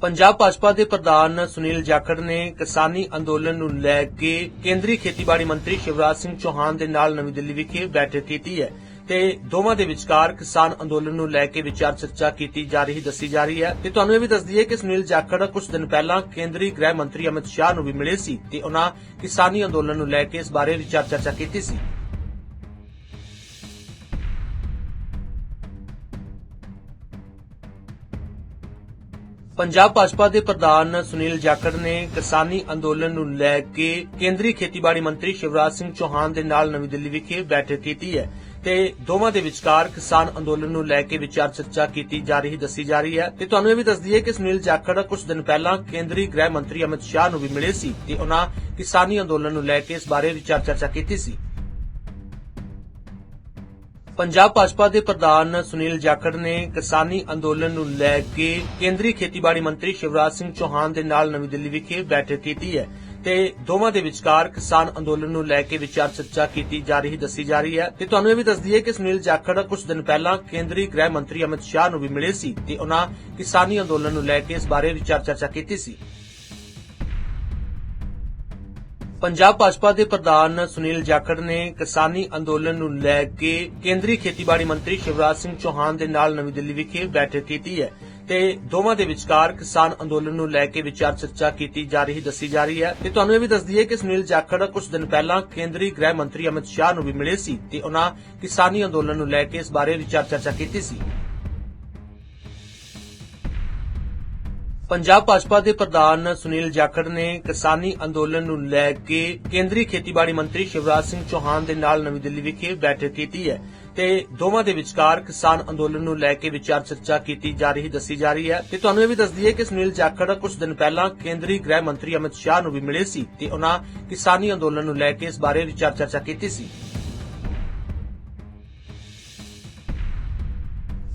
ਪੰਜਾਬ ਭਾਜਪਾ ਦੇ ਪ੍ਰਧਾਨ ਸੁਨੀਲ ਜਾਖੜ ਨੇ ਕਿਸਾਨੀ ਅੰਦੋਲਨ ਨੂੰ ਲੈ ਕੇ ਕੇਂਦਰੀ ਖੇਤੀਬਾੜੀ ਮੰਤਰੀ ਸ਼ਿਵਰਾਜ ਸਿੰਘ ਚੌਹਾਨ ਦੇ ਨਾਲ ਨਵੀਂ ਦਿੱਲੀ ਵਿਖੇ ਬੈਠਕ ਕੀਤੀ ਹੈ ਤੇ ਦੋਵਾਂ ਦੇ ਵਿਚਕਾਰ ਕਿਸਾਨ ਅੰਦੋਲਨ ਨੂੰ ਲੈ ਕੇ ਵਿਚਾਰ ਚਰਚਾ ਕੀਤੀ ਜਾ ਰਹੀ, ਦੱਸੀ ਜਾ ਰਹੀ ਹੈ। ਤੇ ਤੁਹਾਨੂੰ ਇਹ ਵੀ ਦੱਸ ਦਈਏ ਕਿ ਸੁਨੀਲ ਜਾਖੜ ਕੁਝ ਦਿਨ ਪਹਿਲਾਂ ਕੇਂਦਰੀ ਗ੍ਰਹਿ ਮੰਤਰੀ ਅਮਿਤ ਸ਼ਾਹ ਨੂੰ ਵੀ ਮਿਲੇ ਸੀ ਤੇ ਉਹਨਾਂ ਕਿਸਾਨੀ ਅੰਦੋਲਨ ਨੂੰ ਲੈ ਕੇ ਇਸ ਬਾਰੇ ਵਿਚਾਰ ਚਰਚਾ ਕੀਤੀ ਸੀ। ਪੰਜਾਬ ਭਾਜਪਾ ਦੇ ਪ੍ਰਧਾਨ ਸੁਨੀਲ ਜਾਖੜ ਨੇ ਕਿਸਾਨੀ ਅੰਦੋਲਨ ਨੂੰ ਲੈ ਕੇ ਕੇਂਦਰੀ ਖੇਤੀਬਾੜੀ ਮੰਤਰੀ ਸ਼ਿਵਰਾਜ ਸਿੰਘ ਚੌਹਾਨ ਦੇ ਨਾਲ ਨਵੀਂ ਦਿੱਲੀ ਵਿਖੇ ਬੈਠਕ ਕੀਤੀ ਹੈ ਤੇ ਦੋਵਾਂ ਦੇ ਵਿਚਕਾਰ ਕਿਸਾਨ ਅੰਦੋਲਨ ਨੂੰ ਲੈ ਕੇ ਵਿਚਾਰ ਚਰਚਾ ਕੀਤੀ ਜਾ ਰਹੀ, ਦੱਸੀ ਜਾ ਰਹੀ ਹੈ। ਤੇ ਤੁਹਾਨੂੰ ਇਹ ਵੀ ਦੱਸ ਦਈਏ ਕਿ ਸੁਨੀਲ ਜਾਖੜ ਕੁਝ ਦਿਨ ਪਹਿਲਾਂ ਕੇਂਦਰੀ ਗ੍ਰਹਿ ਮੰਤਰੀ ਅਮਿਤ ਸ਼ਾਹ ਨੂੰ ਵੀ ਮਿਲੇ ਸੀ ਤੇ ਉਹਨਾਂ ਕਿਸਾਨੀ ਅੰਦੋਲਨ ਨੂੰ ਲੈ ਕੇ ਇਸ ਬਾਰੇ ਵਿਚਾਰ ਚਰਚਾ ਕੀਤੀ ਸੀ। ਪੰਜਾਬ ਭਾਜਪਾ ਦੇ ਪ੍ਰਧਾਨ ਸੁਨੀਲ ਜਾਖੜ ਨੇ ਕਿਸਾਨੀ ਅੰਦੋਲਨ ਨੂੰ ਲੈ ਕੇ ਕੇਂਦਰੀ ਖੇਤੀਬਾੜੀ ਮੰਤਰੀ ਸ਼ਿਵਰਾਜ ਸਿੰਘ ਚੌਹਾਨ ਦੇ ਨਾਲ ਨਵੀਂ ਦਿੱਲੀ ਵਿਖੇ ਬੈਠਕ ਕੀਤੀ ਹੈ ਤੇ ਦੋਵਾਂ ਦੇ ਵਿਚਕਾਰ ਕਿਸਾਨ ਅੰਦੋਲਨ ਨੂੰ ਲੈ ਕੇ ਵਿਚਾਰ ਚਰਚਾ ਕੀਤੀ ਜਾ ਰਹੀ, ਦੱਸੀ ਜਾ ਰਹੀ ਹੈ ਤੇ ਤੁਹਾਨੂੰ ਇਹ ਵੀ ਦੱਸ ਦਈਏ ਕਿ ਸੁਨੀਲ ਜਾਖੜ ਕੁਝ ਦਿਨ ਪਹਿਲਾਂ ਕੇਂਦਰੀ ਗ੍ਰਹਿ ਮੰਤਰੀ ਅਮਿਤ ਸ਼ਾਹ ਨੂੰ ਵੀ ਮਿਲੇ ਸੀ ਤੇ ਉਹਨਾਂ ਕਿਸਾਨੀ ਅੰਦੋਲਨ ਨੂੰ ਲੈ ਕੇ ਇਸ ਬਾਰੇ ਵਿਚਾਰ ਚਰਚਾ ਕੀਤੀ ਸੀ। ਪੰਜਾਬ ਭਾਜਪਾ ਦੇ ਪ੍ਰਧਾਨ ਸੁਨੀਲ ਜਾਖੜ ਨੇ ਕਿਸਾਨੀ ਅੰਦੋਲਨ ਨੂੰ ਲੈ ਕੇ ਕੇਂਦਰੀ ਖੇਤੀਬਾੜੀ ਮੰਤਰੀ ਸ਼ਿਵਰਾਜ ਸਿੰਘ ਚੌਹਾਨ ਦੇ ਨਾਲ ਨਵੀਂ ਦਿੱਲੀ ਵਿਖੇ ਬੈਠਕ ਕੀਤੀ ਹੈ ਤੇ ਦੋਵਾਂ ਦੇ ਵਿਚਕਾਰ ਕਿਸਾਨ ਅੰਦੋਲਨ ਨੂੰ ਲੈ ਕੇ ਵਿਚਾਰ ਚਰਚਾ ਕੀਤੀ ਜਾ ਰਹੀ, ਦੱਸੀ ਜਾ ਰਹੀ ਹੈ। ਤੇ ਤੁਹਾਨੂੰ ਇਹ ਵੀ ਦੱਸ ਦਈਏ ਕਿ ਸੁਨੀਲ ਜਾਖੜ ਕੁਝ ਦਿਨ ਪਹਿਲਾਂ ਕੇਂਦਰੀ ਗ੍ਰਹਿ ਮੰਤਰੀ ਅਮਿਤ ਸ਼ਾਹ ਨੂੰ ਵੀ ਮਿਲੇ ਸੀ ਤੇ ਉਹਨਾਂ ਕਿਸਾਨੀ ਅੰਦੋਲਨ ਨੂੰ ਲੈ ਕੇ ਇਸ ਬਾਰੇ ਵਿਚਾਰ ਚਰਚਾ ਕੀਤੀ ਸੀ। ਪੰਜਾਬ ਭਾਜਪਾ ਦੇ ਪ੍ਰਧਾਨ ਸੁਨੀਲ ਜਾਖੜ ਨੇ ਕਿਸਾਨੀ ਅੰਦੋਲਨ ਨੂੰ ਲੈ ਕੇ ਕੇਂਦਰੀ ਖੇਤੀਬਾੜੀ ਮੰਤਰੀ ਸ਼ਿਵਰਾਜ ਸਿੰਘ ਚੌਹਾਨ ਦੇ ਨਾਲ ਨਵੀਂ ਦਿੱਲੀ ਵਿਖੇ ਬੈਠਕ ਕੀਤੀ ਹੈ ਤੇ ਦੋਵਾਂ ਦੇ ਵਿਚਕਾਰ ਕਿਸਾਨ ਅੰਦੋਲਨ ਨੂੰ ਲੈ ਕੇ ਵਿਚਾਰ ਚਰਚਾ ਕੀਤੀ ਜਾ ਰਹੀ, ਦੱਸੀ ਜਾ ਰਹੀ ਹੈ। ਤੇ ਤੁਹਾਨੂੰ ਇਹ ਵੀ ਦੱਸ ਦਈਏ ਕਿ ਸੁਨੀਲ ਜਾਖੜ ਕੁਝ ਦਿਨ ਪਹਿਲਾਂ ਕੇਂਦਰੀ ਗ੍ਰਹਿ ਮੰਤਰੀ ਅਮਿਤ ਸ਼ਾਹ ਨੂੰ ਵੀ ਮਿਲੇ ਸੀ ਤੇ ਉਹਨਾਂ ਕਿਸਾਨੀ ਅੰਦੋਲਨ ਨੂੰ ਲੈ ਕੇ ਇਸ ਬਾਰੇ ਵਿਚਾਰ ਚਰਚਾ ਕੀਤੀ ਸੀ।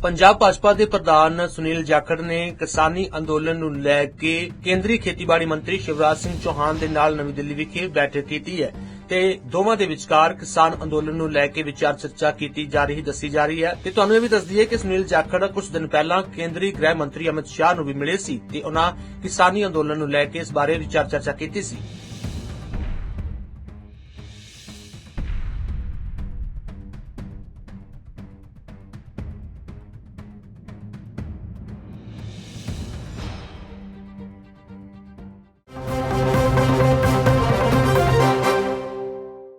ਪੰਜਾਬ ਭਾਜਪਾ ਦੇ ਪ੍ਰਧਾਨ ਸੁਨੀਲ ਜਾਖੜ ਨੇ ਕਿਸਾਨੀ ਅੰਦੋਲਨ ਨੂੰ ਲੈ ਕੇ ਕੇਂਦਰੀ ਖੇਤੀਬਾੜੀ ਮੰਤਰੀ ਸ਼ਿਵਰਾਜ ਸਿੰਘ ਚੌਹਾਨ ਦੇ ਨਾਲ ਨਵੀਂ ਦਿੱਲੀ ਵਿਖੇ ਬੈਠਕ ਕੀਤੀ ਹੈ ਤੇ ਦੋਵਾਂ ਦੇ ਵਿਚਕਾਰ ਕਿਸਾਨ ਅੰਦੋਲਨ ਨੂੰ ਲੈ ਕੇ ਵਿਚਾਰ ਚਰਚਾ ਕੀਤੀ ਜਾ ਰਹੀ, ਦੱਸੀ ਜਾ ਰਹੀ ਹੈ। ਤੇ ਤੁਹਾਨੂੰ ਇਹ ਵੀ ਦੱਸ ਦਈਏ ਕਿ ਸੁਨੀਲ ਜਾਖੜ ਕੁਝ ਦਿਨ ਪਹਿਲਾਂ ਕੇਂਦਰੀ ਗ੍ਰਹਿ ਮੰਤਰੀ ਅਮਿਤ ਸ਼ਾਹ ਨੂੰ ਵੀ ਮਿਲੇ ਸੀ ਤੇ ਉਹਨਾਂ ਕਿਸਾਨੀ ਅੰਦੋਲਨ ਨੂੰ ਲੈ ਕੇ ਇਸ ਬਾਰੇ ਵਿਚਾਰ ਚਰਚਾ ਕੀਤੀ ਸੀ।